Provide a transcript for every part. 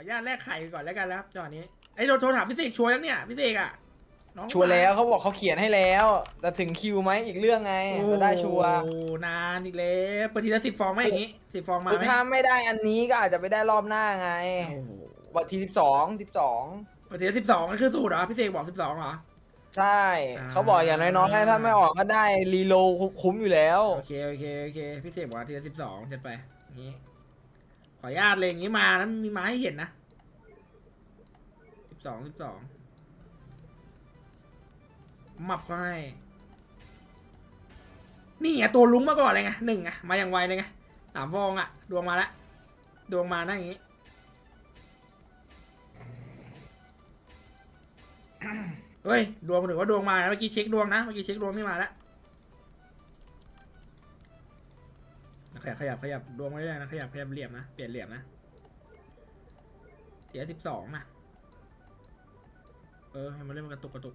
ออนุญาตแลกไข่ก่อนแล้วกันนะครับจังหวะนี้ไอ้ยโดนโทรถามพี่เสกชัวร์ยังเนี่ยพี่เสกอะน้องชัวร์แล้วเขาบอกเขาเขียนให้แล้ว แต่ถึงคิวไหมอีกเรื่องไงโอ้ก็ได้ชัวร์โอ้นานอีกแล้วเปิดทีละสิบฟองไหมอย่างงี้สิบฟองมาคือไหมถ้าไม่ได้อันนี้ก็อาจจะไปได้รอบหน้าไงโอ้โหวันที่สิบสองสิบสองเปิดทีละสิบสองนั่นคือสูตรเหรอพี่เสกบอกสิบสองเหรอ ใช่ อ่า เขาบอกอย่างน้อยๆถ้าไม่ออกก็ได้รีโลคุ้มอยู่แล้ว โอเคโอเคโอเคพี่เสกบอกว่าทีละสิบสองจัดไปอย่างงี้ ขออนุญาตเลยอย่างงี้มาแล้วมีมาให้เห็นนะสิบสองสิบสองมับก็ให้นี่ไงตัวลุงมาก่อนเลยไงหนึ่งไงมาอย่างไวเลยไงสามฟองอะดวงมาล้วดวงมานะอย่างงี้เฮ้ยดวงหรือว่าดวงมานะเมื่อกี้เช็คดวงนะเมื่อกี้เช็คดวงไม่มาแล้ว ขยับขยับขยับดวงไม่ได้นะขยับขยับเหลี่ยมนะเปลี่ยนเหลี่ยมนะเสียสิบสองนะเออให้มันเล่นมันกระตุกกระตุก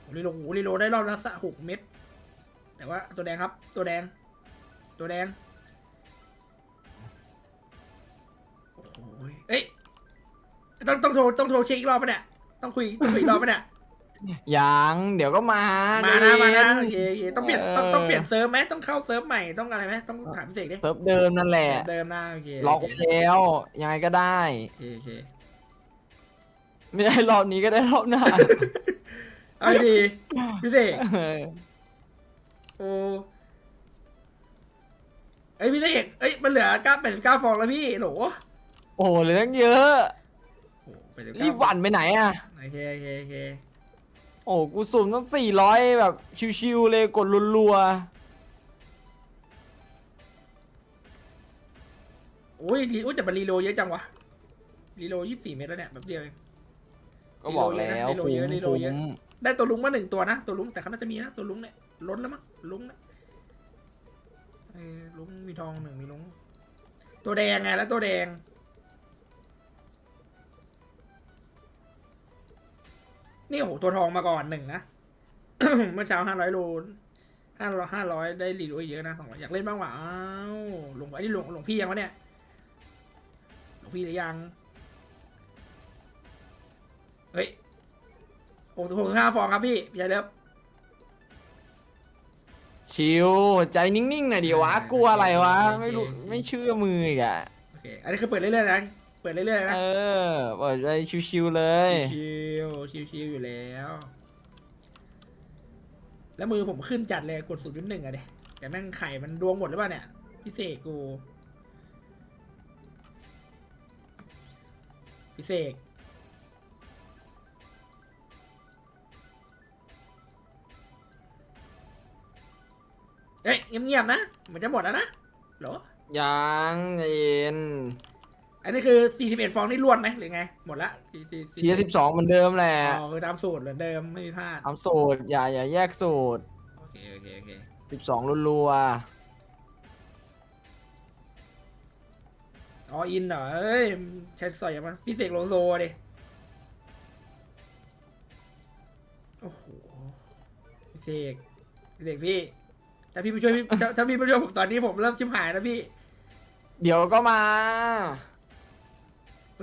โอ้รีโหลโอ้รีโหลได้รอบละสะหกเม็ดแต่ว่าตัวแดงครับ ตัวแดง ตัวแดงโอ้โหเอ้ยต้องต้องโทรต้องโทรเช็คอีกรอบปะเนี่ยต้องคุยต้องคุยอีกรอบปะเนี่ย ยังเดี๋ยวก็มามาใจนะเย็มานะโอเคโอเคต้องเปลี่ยนต้องเออต้องเปลี่ยนเซิร์ฟไหมต้องเข้าเซิร์ฟใหม่ต้องอะไรไหมต้องถามพี่เสกดิเซิร์ฟเดิมนั่นแหละเดิมนะโอเคล็อกโอไว้เคแล้วยังไงก็ได้โอเคโอเคไม่ได้รอบนี้ก็ได้รอบหน้าเอาดีพี่เสกเออโอ้เอ้ยพี่เสกเอ้ยมันเหลือเก้าเป็นเก้าฟองแล้วพี่โหลโอ้โหเหลยตั้งเยอะโอ้ไปเดี๋ยวรีบหวันไปไหนอะโอเคโอเคโอเค โอ้กูสุ่มต้องสี่ร้อยแบบ ชิวๆเลยกดรัวโอ้ยรีโอ้ยแต่มันรีโหลเยอะจังวะรีโหลยี่สิบสี่เมตรแล้วเนี่ยแบบเดียวเอง ๆ ก็บอกแล้วรีโหลคุ้เยอะมรีโหลคุ้เยอะ มได้ตัวลุงมาหนึ่งตัวนะตัวลุงแต่เขาน่าจะมีนะตัวลุงเนี่ยล้นแล้วมั้งลุงเนี่ยเออลุงมีทองหนึ่งมีลุงตัวแดงไงแล้วตัวแดง นี่โหตัวทองมาก่อนหนึ่งนะ เมื่อเช้าห้าร้อยโลห้าร้อยห้าร้อยได้รีโหลเยอะนะสองร้อยอยากเล่นบ้างวะอ้าวหลวงไอ้นี่หลวงหลวงพี่ยังวะเนี่ยหลวงพี่หรือยัง เฮ้ยหกสิบหกสิบห้าฟองครับพี่พี่ชายเลิฟชิวใจนิ่งๆหน่อยดิวะอ่ากลัวอะไรวะโอเคไม่รู้โอเคไม่เชื่อมืออีกอะโอเคอันนี้คือเปิดเรื่อยๆนะ เปิดเรื่อยๆนะเออเปิดใจชิวๆเลยชิวชิวชิวๆอยู่แล้ว แล้วมือผมขึ้นจัดเลยกดศูนย์จุดหนึ่งอะเดแต่แม่งไข่มันดวงหมดหรือเปล่าเนี่ยพิเศษกูพิเศษเอ้ยเงียบๆนะเหมือนจะหมดแล้วนะเหรอยังใจเย็น อันนี้คือ 41 ฟองนี่ล้วนไหมหรือไง หมดละ40เทียสิบสองเหมือนเดิมแหละอ๋อคือตามสูตรเหมือนเดิมไม่มีพลาด ทำสูตรอย่าอย่าแยกสูตรโอเค โอเค โอเค สิบสองรัวอ๋ออินเหรอ เอ้ยใช้สอยมาพี่เสกโลโซดิ โอ้โหพี่เสกพี่เสกพี่ถ้าพี่ไปช่วยพี่ถ้าถ้าพี่ไปช่วยผมตอนนี้ผมเริ่มชิมหายแล้วพี่ ๆเดี๋ยวก็มา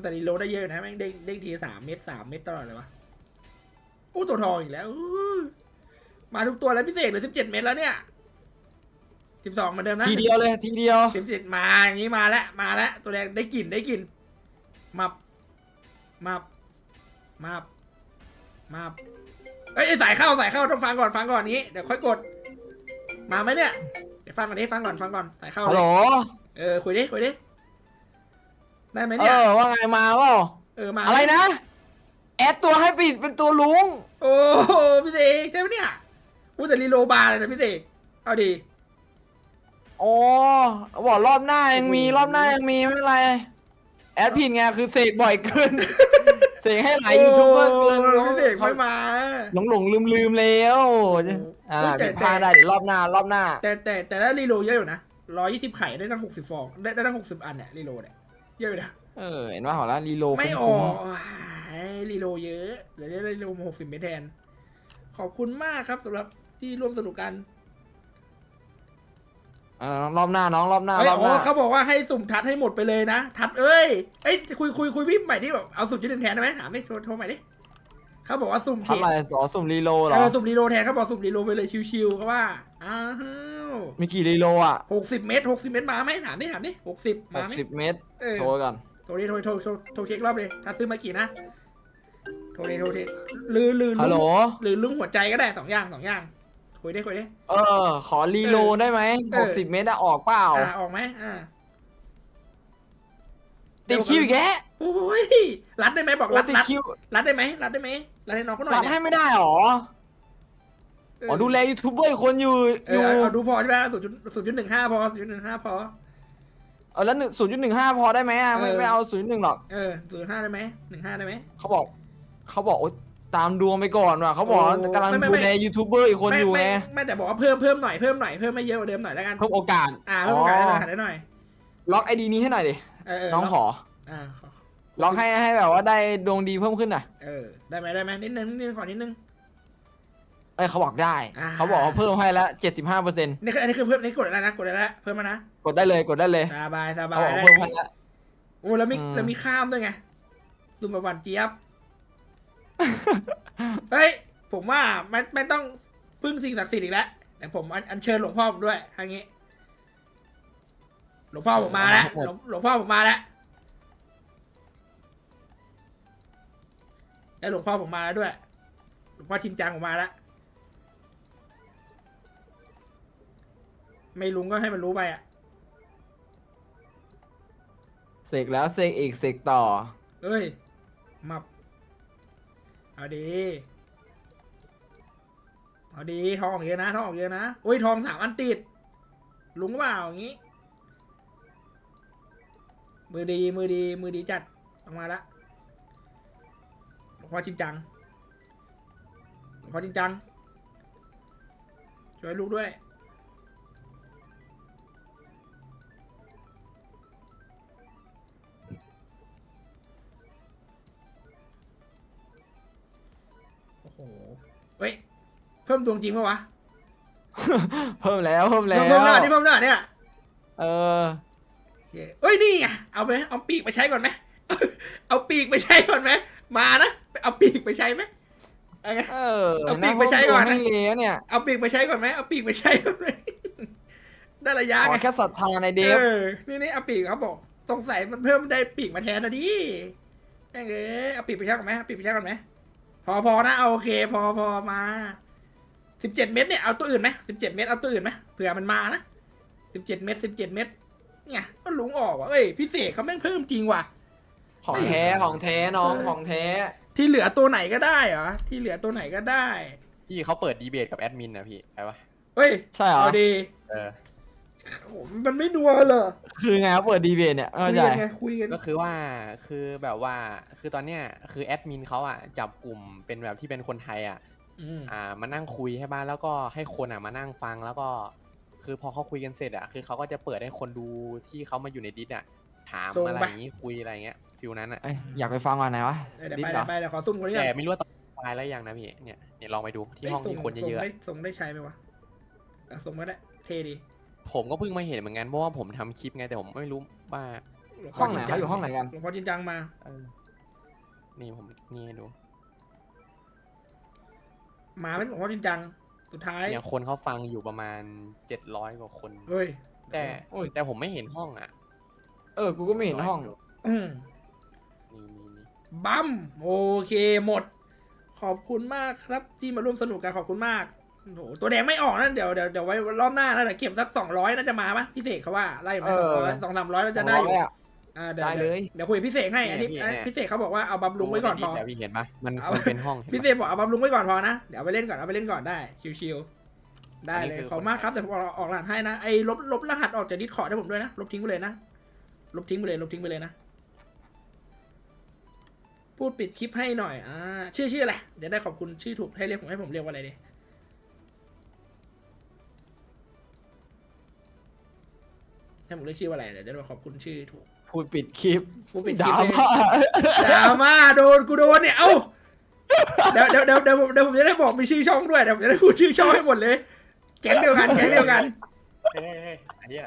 แต่ดีโลได้เยอะนะแม่งเด้งเด้งทีสามเม็ดสามเม็ดตลอดเลยวะโอ้ตัวทองอีกแล้วอู้มาทุกตัวแล้วพี่เสกเหลือสิบเจ็ดเม็ดแล้วเนี่ยสิบสองเหมือนเดิมนะทีเดียวเลยทีเดียวสิบเจ็ดมาอย่างนี้มาแล้วมาแล้วตัวแดงได้กลิ่นได้กลิ่นมับมับมับมับเอ้ยสายเข้าสายเข้าต้องฟังก่อนฟังก่อนนี้เดี๋ยวค่อยกด มาไหมเนี่ยเดี๋ยวฟังก่อนนี้ฟังก่อนฟังก่อนสายเข้าฮัลเลโหลยเออคุยดิคุยดิ ได้ไหมเอเนี่ยอว่าไงมาเปล่าเออมาอะไรนะ แอดตัวให้ปิดเป็นตัวลุง โอ้โหพี่เสกใช่ไหมเนี่ยพูดแต่รีโลบาร์เลยนะพี่เสกเอาดี โอ้บอกรอบหน้ายังมีโอ้โห รอบหน้ายังมีไม่เป็นไร แอดผิดไงคือเสกบ่อยเกิน เสกให้หลายยูทูบเบอร์เกินโพี่เสกไม่มา หลงหลงลืมลืมๆแล้วอ่าเฮ้ยแต่ผิดพลาดได้เดี๋ยวรอบหน้ารอบหน้า แต่แต่แต่แต่ถ้ารีโหลเยอะอยู่นะร้อยยี่สิบไข่ได้ตั้งหกสิบฟองได้ได้ตั้งหกสิบอันเนี่ยรีโหลเนี่ย เยอะอยู่นะเออเห็นว่าหอแล้วรีโหลดไม่อคุ้อมกว้ายรีโหลเยอะเดี๋ยวได้รีโหลมาหกสิบเมตรแทน ขอบคุณมากครับสำหรับที่ร่วมสนุกกันๆเออรอบหน้าน้องรอบหน้าเอ้ยรอบอ๋หอน้าเขาบอกว่าให้สุ่มทัดให้หมดไปเลยนะ ทัดเอ้ยเอ้ยคุยคุยคุยพี่ใหม่ที่แบบเอาสุ่มจุดหนึ่งแทนได้ไหมถามไม่โทรโทรใหม่ดิเขาบอกว่าสุ่มเททำอะไรสอสุ่มรีโลเหรเอออสุ่มรีโลแทนเขาบอกสุ่มรีโลไปเลยชิวๆเขาว่าอ้าว มีกี่รีโลอะหกสิบเมตรหกสิบเมตรมาไหมถามดิถามดิหกสิบหมากไหมสิบเมตรเออโทรก่อนโทรดิโทรโทรโทรโทรเช็ครอบเลยถ้าซื้อมากี่นะโทรดิโทรดิหรือหรือฮัลโหลหรือลุงหัวใจก็ได้สองอย่างสองอย่างคุยได้คุยได้ เออ ขอรีโลได้ไหมเอหอกสิบเมตรอะออกเปล่าอ่าออกไหมอ่า ติดคิวอีกแกโอ้ยรัดได้ไหมบอกโอ้รัดติดรัดคิวรัดได้ไหมรัดได้ไหมรัดให้น้องเขาหน่อยรับเนี่ยให้ไม่ได้หรอเอออ๋อดูแลยูทูบเบอร์อีกคนอยู่เออยู่อเอาเอาดูพอใช่ไหมศูนย์จุดศูนย์จุดหนึ่งห้าพอศูนย์จุดหนึ่งห้าพอ เออแล้วหนึ่งศูนย์จุดหนึ่งห้าพอได้ไหมอะไม่เออ ไม่เอาศูนย์หนึ่งหรอกเออศูนย์ห้าได้ไหมหนึ่งห้าได้ไหม เขาบอกเขาบอกโอ๊ยตามดวงไปก่อนว่ะเขาบอกโอ้กำลังไม่ไม่ดูไม่แลยูทูบเบอร์อีกคนไม่อยู่ไม่ไงไม่แต่บอกว่าเพิ่มเพิ่มหน่อยเพิ่มหน่อยเพิ่มไม่เยอะกว่าเดิมหน่อยแล้วกัน เพิ่มโอกาสอ่าเพิ่มโอกาสให้หน่อยให้หน่อยล็อกไอดีนี้ให้หน่อยดิเออเออน้องขออ่าขอล็อกให้ให้แบบว่าได้ดวงดีเพิ่มขึ้นหน่อยเออได้ไหมได้ไหมนิดนึงนิดนึงขอนิดนึง เอ้ยเขาบอกได้ อ่า เขาบอกว่าเพิ่มให้แล้วเจ็ดสิบห้าเปอร์เซ็นต์นี่คืออันนี้คือเพิ่มนี่กดแล้วนะกดแล้วนะเพิ่มมานะกดได้เลยกดได้เลยสบายสบาเขายบอกได้เพิ่มให้แล้วโอ้แล้วมีอืม แล้วมีข้ามด้วยไงซุ่มแบบหวานเจี๊ยบเฮ้ยผมว่าไม่ไม่ต้องพึ่งสิ่งศักดิ์สิทธิ์อีกแล้วแต่ผมอันอัญเชิญหลวงพ่อผมด้วยทางนี้ หลวงพ่อผมมาแล้วหลวงหลวงพ่อผมมาแล้วแล้วหลวงพ่อผมมาแล้วด้วย หลวงพ่อชินจังผมมาแล้ว ไม่ลุงก็ให้มันรู้ไปอะ เสกแล้วเสกอีกเสกต่อ เอ้ยมาเอาดี เอาดี ทองออกเยอะนะ ทองออกเยอะนะโอ้ย ทองสามอันติด ลุงเปล่าอย่างงี้ มือดี มือดี มือดีจัด ออกมาละหลวงพ่อจริงจัง หลวงพ่อจริงจัง ช่วยลูกด้วย หเฮ้ย เพิ่มดวงจริงปะวะ เพิ่มแล้วเพิ่มแล้วเพิ่มแล้วนี่เพิ่มแล้วเนี่ย เออโอเคเอ้ยนี่ไงเอาไหมเอาปีกไปใช้ก่อนไหมเอาปีกไปใช้ก่อนไหมมานะเอาปีกไปใช้ไหมเอาไงเออเอาปีกไปใช้ก่อนนะให้เลี้ยเนี่ยเอาปีกไปใช้ก่อนไหมเอาปีกไปใช้ก่อนไหมได้ระยะขอไงแค่ศรัทธาในเดฟเออนี่นี่เอาปีกเขาบอกสงสัยมันเพิ่มได้ปีกมาแทนนะดิแม่งเอ้ยเอาปีกไปใช้ก่อนไหมเอาปีกไปใช้ก่อนไหม พอพอนะเอาโอเค พอพอมาสิบเจ็ดเม็ดเนี่ยเอาตัวอื่นไหมสิบเจ็ดเม็ดเอาตัวอื่นไหมเผื่อมันมานะสิบเจ็ดเม็ดสิบเจ็ดเม็ดเนี่ยก็ลุงออกว่ะเอ้ยพิเศษเขาแม่งเพิ่มจริงว่ะ ของแท้ของแท้น้องเออของแท้ ที่เหลือตัวไหนก็ได้เหรอที่เหลือตัวไหนก็ได้ พี่เขาเปิดดีเบตกับแอดมินนะพี่ไปปะเฮ้ยใช่เหรอเอาดีเออโอ้โห มันไม่นัวกันเหรอคือไงครับเปิดดีเบตเนี่ยคุเข้ายใจ กันไงคุยกันก็คือว่าคือแบบว่าคือตอนเนี้ยคือแอดมินเขาอะจับกลุ่มเป็นแบบที่เป็นคนไทยอะอืมอ่ามานั่งคุยใช่ปะแล้วก็ให้คนอะมานั่งฟังแล้วก็ คือพอเขาคุยกันเสร็จอะคือเขาก็จะเปิดให้คนดูที่เขามาอยู่ในดิสอะถามอะไรอย่างงี้คุยอะไรอย่างเงี้ยฟิวนั้นอะเอ้ยอยากไปฟังก่อนไหนวะเดี๋ยวดิไปสเหรเดี๋ยอวไปเดี๋ยวขอซุ่มคนนี้ก่แต่อนไม่รู้ว่าตายแล้วยังนะพี่เนี่ยเนี่ยลองไปดูที่ห้องเยที่คนเยอะส่งได้ส่งได้ใช้ไหมวะอะส่งก็ได้เท่ดีๆ ผมก็เพิ่งมาเห็นเหมือนกันเพราะว่าผมทำคลิปไงแต่ผมไม่รู้ว่าลวห้องไหนจริเขาอยู่ห้องไหนกัน หลวงพ่อจริงจังมา เออนี่ผมนี่ให้ดูมาเป็นหลวงพ่อจริงจัง สุดท้าย เนี่ยคนเขาฟังอยู่ประมาณเจ็ดร้อยกว่าคน เฮ้ยแต่โอ้ย แต่ผมไม่เห็นห้องอะเออ กูก็ไม่เห็นห้อง อืมนี่นี่นี่บัมโอเคหมด ขอบคุณมากครับที่มาร่วมสนุกกันขอบคุณมาก โอ้โหตัวแดงไม่ออกนะเดี๋ยวเดี๋ยวเดี๋ยวไว้รอบหน้านะเดี๋ยวเก็บสักสองร้อยน่าจะมาปะพี่เสกเขาว่าไล่ไปสองร้อยสองสามร้อยน่าจะได้อยู่ร้อยอะอ่าเดี๋ยวได้เลยเดี๋ยวคุยกับพี่เสกให้อันนี้อันนี้พี่เสกเขาบอกว่าเอาบำรุงไว้ก่อนพอ แต่พี่เห็นปะมันเอามั นเป็นห้องเห็นพี่ปะเสกบอกเอาบำรุงไว้ก่อนพอนะเดี๋ยวเอาไปเล่นก่อนเอาไปเล่นก่อนได้ชิวๆได้อันเลนี้ยคือ ขอบคุณมากครับแต่ผมออกออกรหัสให้นะไอ้ลบลบรหัสออกจากดิสคอร์ดให้ผมด้วยนะลบทิ้งไปเลยนะลบทิ้งไปเลยลบทิ้งไปเลยนะ พูดปิดคลิปให้หน่อยอ่าชื่อชื่ออะไรเดี๋ยวได้ขอบคุณชื่อถูกให้เรียกผมให้ผมเรียกว่าอะไรดี ให้ผมเรียกชื่อว่าอะไรเดี๋ยวได้ขอบคุณชื่อถูกพูดปิดคลิปพูดปิดคลิด่าปเลยมาดราม่าโดนกูโดนเนี่ยเอ้าเดี๋ยวเดี๋ยวเดี๋ยวเดี๋ยวผมเดี๋ยวผมจะได้บอกมีชื่อช่องด้วยเดี๋ยวผมจะได้พูดชื่อช่องให้หมดเลย แก๊งเดียวกันแก๊งเดียวกัน เฮ้ยเฮ้ยไอ้เหี้ย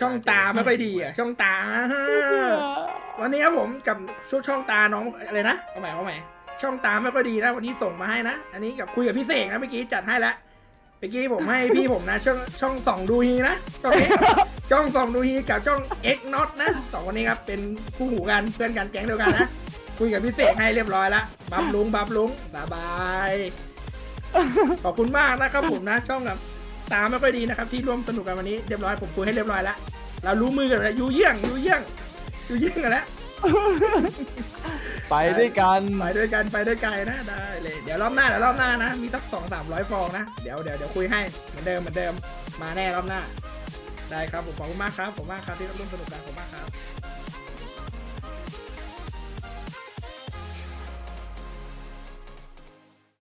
ช่องตาไม่ค่อยดีอะช่องตาวันนี้ครับผมกับช่วงช่องตาน้องอะไรนะเอาใหม่เอาใหม่ช่องตาไม่ค่อยดีนะวันนี้ส่งมาให้นะอันนี้กับคุยกับพี่เสกนะเมื่อกี้จัดให้แล้ว เมื่อกี้ผมให้พี่ผมนะ ช่องช่องส่องดูฮีนะช่องนี้ช่องส่องดูฮีกับช่อง X Not นะสองคนนี้ครับเป็นคู่หูกันเพื่อนกันแก๊งเดียวกันนะคุยกับพี่เสกให้เรียบร้อยแล้วบับลุงบับลุงบายบายขอบคุณมากนะครับผมนะช่องกับตาไม่ค่อยดีนะครับ ที่ร่วมสนุกกันวันนี้เรียบร้อยผมคุยให้เรียบร้อยแล้วเรารู้มือกันแล้วยูเยี่ยงยูเยี่ยงยูเยี่ยงกันแล้ว ไปด้วยกันไปด้วยกันไปด้วยกันนะได้เลยเดี๋ยวรอบหน้าเดี๋ยวรอบหน้านะ มีสักสองสามร้อยฟองนะ เดี๋ยวเดี๋ยวเดี๋ยวคุยให้เหมือนเดิมเหมือนเดิมมาแน่รอบหน้า ได้ครับผมขอบคุณมากครับผมมากครับที่ร่วมสนุกกันขอบคุณมากครับ